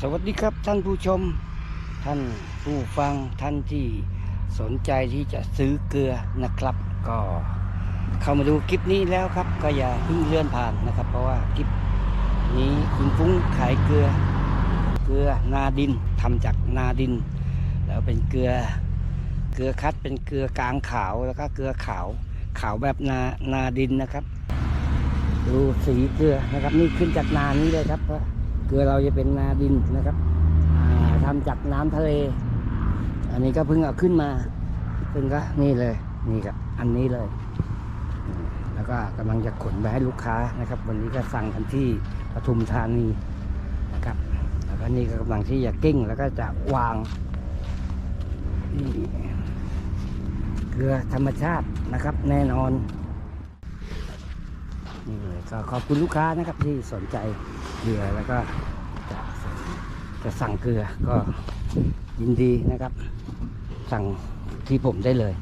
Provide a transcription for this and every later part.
สวัสดีครับท่านผู้ชม ท่านผู้ฟังท่านที่สนใจที่จะซื้อเกลือนะครับ ก็เข้ามาดูคลิปนี้แล้วครับ ก็อย่าเพิ่งเลื่อนผ่านนะครับ เพราะว่าคลิปนี้คุณฟุ้งขายเกลือ เกลือนาดินทำจากนาดิน แล้วเป็นเกลือเกลือคัดเป็นเกลือกลางขาวแล้วก็เกลือขาวขาวแบบนานาดินนะครับ ดูสีเกลือนะครับ นี่ขึ้นจากนานี้เลยครับ เกลือเราจะเป็นนาดินนะครับอ่าทำจากน้ำทะเล อันนี้ก็เพิ่งเอาขึ้นมาเพิ่งก็นี่เลยนี่ครับอันนี้เลย แล้วก็กำลังจะขนไปให้ลูกค้านะครับ วันนี้ก็สั่งกันที่ปทุมธานีนะครับแล้วก็นี่ก็กำลังที่จะกิ้งแล้วก็จะวางเกลือธรรมชาตินะครับ แน่นอน นี่เลยก็ขอบคุณลูกค้านะครับที่สนใจเกลือแล้วก็จะจะสั่งเกลือก็ยินดีนะครับ สั่งที่ผมได้เลย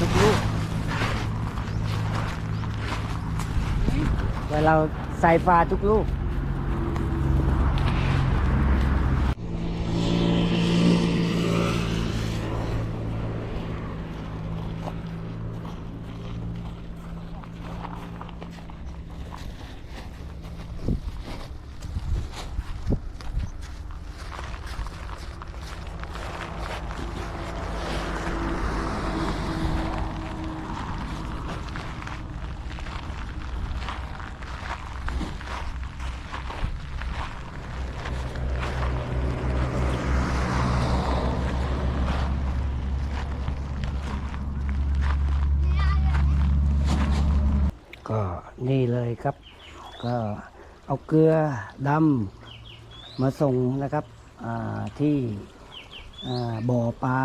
ทุกลูกเวลาเราใส่ฝาทุกลูก ก็นี่เลยครับ ก็เอาเกลือดำมาส่งนะครับที่บ่อปลา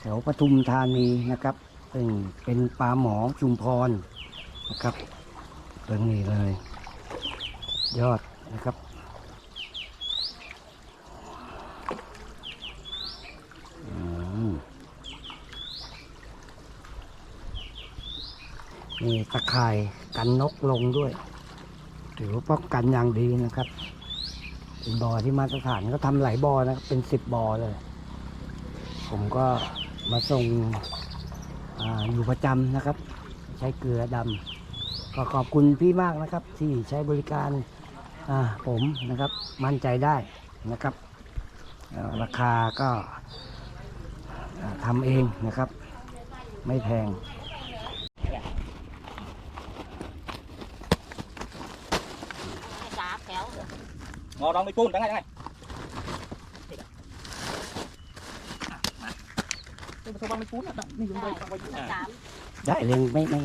แถวปทุมธานีนะครับซึ่งเป็นปลาหมอชุมพรนะครับตรงนี้เลย ยอดนะครับ มีตะข่ายกันนกลงด้วย ถือว่าป้องกันอย่างดีนะครับเป็นบ่อที่มาตรฐานก็ทำหลายบ่อนะครับเป็นสิบบ่อเลย ผมก็มาส่งออยู่ประจำนะครับ ใช้เกลือดำก็ขอบคุณพี่มากนะครับ ที่ใช้บริการผมนะครับ มั่นใจได้นะครับราคาก็ทำเองนะครับ ไม่แพง สามแถว ngồi đâu mới cuốn đắng ngay đắng ngay sao băng mới cuốn đó นี่ dùng đây băng quay สามได้เรียงไม่ไม่